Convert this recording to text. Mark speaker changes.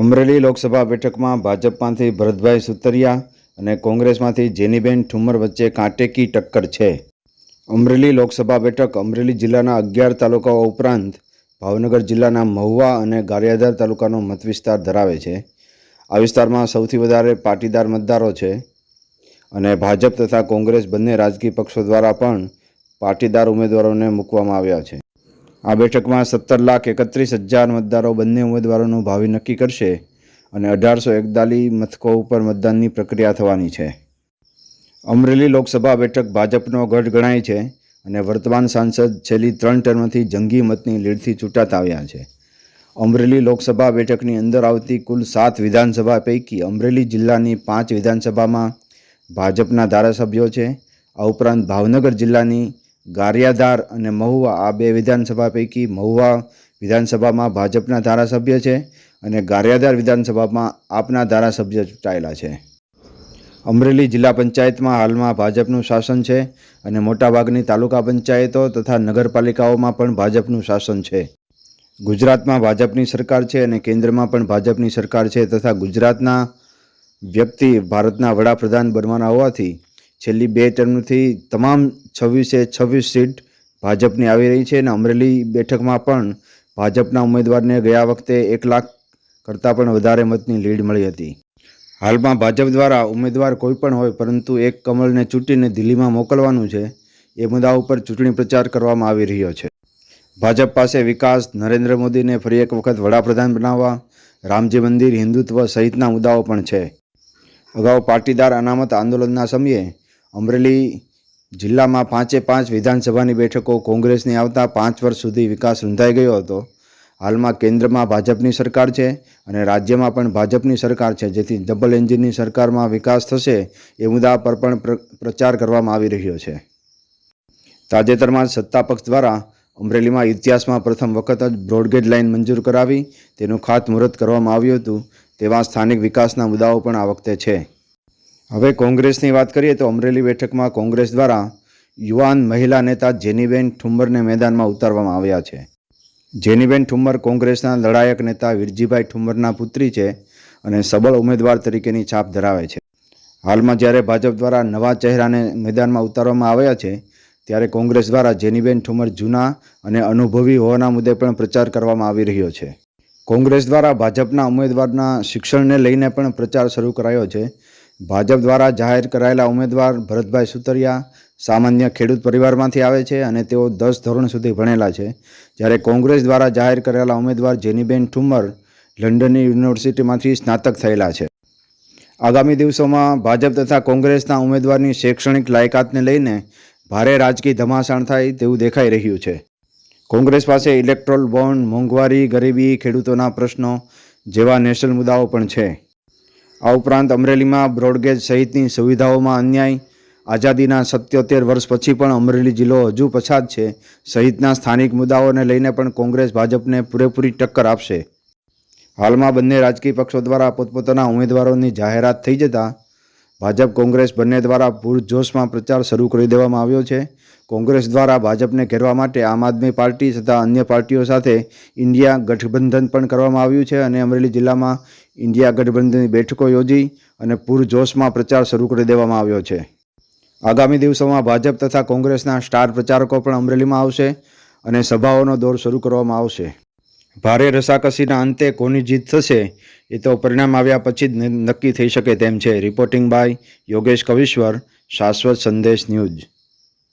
Speaker 1: અમરેલી લોકસભા બેઠકમાં ભાજપમાંથી ભરતભાઈ સુતરિયા અને કોંગ્રેસમાંથી જેનીબેન ઠુમ્મર વચ્ચે કાંટેકી ટક્કર છે. અમરેલી લોકસભા બેઠક અમરેલી જિલ્લાના અગિયાર તાલુકાઓ ઉપરાંત ભાવનગર જિલ્લાના મહુવા અને ગારિયાધાર તાલુકાનો મતવિસ્તાર ધરાવે છે. આ વિસ્તારમાં સૌથી વધારે પાટીદાર મતદારો છે અને ભાજપ તથા કોંગ્રેસ બંને રાજકીય પક્ષો દ્વારા પણ પાટીદાર ઉમેદવારોને મૂકવામાં આવ્યા છે. આ બેઠકમાં સત્તર લાખ એકત્રીસ હજાર મતદારો બંને ઉમેદવારોનું ભાવિ નક્કી કરશે અને અઢારસો એકતાલી મથકો ઉપર મતદાનની પ્રક્રિયા થવાની છે. અમરેલી લોકસભા બેઠક ભાજપનો ગઢ ગણાય છે અને વર્તમાન સાંસદ છેલ્લી ત્રણ ટર્મથી જંગી મતની લીડથી ચૂંટાતા આવ્યા છે. અમરેલી લોકસભા બેઠકની અંદર આવતી કુલ સાત વિધાનસભા પૈકી અમરેલી જિલ્લાની પાંચ વિધાનસભામાં ભાજપના ધારાસભ્યો છે. આ ઉપરાંત ભાવનગર જિલ્લાની ગારિયાધાર અને મહુવા આ બે વિધાનસભા પૈકી મહુવા વિધાનસભામાં ભાજપના ધારાસભ્ય છે અને ગારિયાધાર વિધાનસભામાં આપના ધારાસભ્ય ચૂંટાયેલા છે. અમરેલી જિલ્લા પંચાયતમાં હાલમાં ભાજપનું શાસન છે અને મોટાભાગની તાલુકા પંચાયતો તથા નગરપાલિકાઓમાં પણ ભાજપનું શાસન છે. ગુજરાતમાં ભાજપની સરકાર છે અને કેન્દ્રમાં પણ ભાજપની સરકાર છે તથા ગુજરાતના વ્યક્તિ ભારતના વડાપ્રધાન બનવાના હોવાથી છેલ્લી બે ટર્મથી તમામ છવ્વીસે છવ્વીસ સીટ ભાજપની આવી રહી છે અને અમરેલી બેઠકમાં પણ ભાજપના ઉમેદવારને ગયા વખતે એક લાખ કરતાં પણ વધારે મતની લીડ મળી હતી. હાલમાં ભાજપ દ્વારા ઉમેદવાર કોઈ પણ હોય, પરંતુ એક કમળને ચૂંટીને દિલ્હીમાં મોકલવાનું છે, એ મુદ્દા ઉપર ચૂંટણી પ્રચાર કરવામાં આવી રહ્યો છે. ભાજપ પાસે વિકાસ, નરેન્દ્ર મોદીને ફરી એક વખત વડાપ્રધાન બનાવવા, રામજી મંદિર, હિન્દુત્વ સહિતના મુદ્દાઓ પણ છે. અગાઉ પાટીદાર અનામત આંદોલનના સમયે અમરેલી જિલ્લામાં પાંચે પાંચ વિધાનસભાની બેઠકો કોંગ્રેસની આવતા પાંચ વર્ષ સુધી વિકાસ રૂંધાઈ ગયો હતો. હાલમાં કેન્દ્રમાં ભાજપની સરકાર છે અને રાજ્યમાં પણ ભાજપની સરકાર છે, જેથી ડબલ એન્જિનની સરકારમાં વિકાસ થશે એ મુદ્દા પર પણ પ્ર- પ્રચાર કરવામાં આવી રહ્યો છે. તાજેતરમાં સત્તા પક્ષ દ્વારા અમરેલીમાં ઇતિહાસમાં પ્રથમ વખત જ બ્રોડગેજ લાઇન મંજૂર કરાવી, તેનું ખાતમુહૂર્ત કરવામાં આવ્યું હતું, તેવા સ્થાનિક વિકાસના મુદ્દાઓ પણ આ વખતે છે. હવે કોંગ્રેસની વાત કરીએ તો અમરેલી બેઠકમાં કોંગ્રેસ દ્વારા યુવાન મહિલા નેતા જેનીબેન ઠુમ્મરને મેદાનમાં ઉતારવામાં આવ્યા છે. જેનીબેન ઠુમ્મર કોંગ્રેસના લડાયક નેતા વિરજીભાઈ ઠુમ્મરના પુત્રી છે અને સબળ ઉમેદવાર તરીકેની છાપ ધરાવે છે. હાલમાં જ્યારે ભાજપ દ્વારા નવા ચહેરાને મેદાનમાં ઉતારવામાં આવ્યા છે, ત્યારે કોંગ્રેસ દ્વારા જેનીબેન ઠુમર જૂના અને અનુભવી હોવાના મુદ્દે પણ પ્રચાર કરવામાં આવી રહ્યો છે. કોંગ્રેસ દ્વારા ભાજપના ઉમેદવારના શિક્ષણને લઈને પણ પ્રચાર શરૂ કરાયો છે. ભાજપ દ્વારા જાહેર કરાયેલા ઉમેદવાર ભરતભાઈ સુતરિયા સામાન્ય ખેડૂત પરિવારમાંથી આવે છે અને તેઓ દસ ધોરણ સુધી ભણેલા છે. જ્યારે કોંગ્રેસ દ્વારા જાહેર કરેલા ઉમેદવાર જેનીબેન ઠુમર લંડનની યુનિવર્સિટીમાંથી સ્નાતક થયેલા છે. આગામી દિવસોમાં ભાજપ તથા કોંગ્રેસના ઉમેદવારની શૈક્ષણિક લાયકાતને લઈને ભારે રાજકીય ધમાસાણ થાય તેવું દેખાઈ રહ્યું છે. કોંગ્રેસ પાસે ઇલેક્ટ્રોલ બોન્ડ, મોંઘવારી, ગરીબી, ખેડૂતોના પ્રશ્નો જેવા નેશનલ મુદ્દાઓ પણ છે. આ ઉપરાંત અમરેલીમાં બ્રોડગેજ સહિતની સુવિધાઓમાં અન્યાય, આઝાદીના સત્યોતેર વર્ષ પછી પણ અમરેલી જિલ્લો હજુ પછાત છે. સહિતના સ્થાનિક મુદ્દાઓને લઈને પણ કોંગ્રેસ ભાજપને પૂરેપૂરી ટક્કર આપશે. હાલમાં બંને રાજકીય પક્ષો દ્વારા પોતપોતાના ઉમેદવારોની જાહેરાત થઈ જતાં ભાજપ કોંગ્રેસ બંને દ્વારા પૂરજોશમાં પ્રચાર શરૂ કરી દેવામાં આવ્યો છે. કોંગ્રેસ દ્વારા ભાજપને ઘેરવા માટે આમ આદમી પાર્ટી તથા અન્ય પાર્ટીઓ સાથે ઇન્ડિયા ગઠબંધન પણ કરવામાં આવ્યું છે અને અમરેલી જિલ્લામાં ઇન્ડિયા ગઠબંધનની બેઠકો યોજી અને પૂરજોશમાં પ્રચાર શરૂ કરી દેવામાં આવ્યો છે. આગામી દિવસોમાં ભાજપ તથા કોંગ્રેસના સ્ટાર પ્રચારકો પણ અમરેલીમાં આવશે અને સભાઓનો દોર શરૂ કરવામાં આવશે. ભારે રસાકસીના અંતે કોની જીત થશે એ તો પરિણામ આવ્યા પછી જ નક્કી થઈ શકે તેમ છે. રિપોર્ટિંગ બાય યોગેશ કવિશ્વર, શાશ્વત સંદેશ ન્યૂઝ.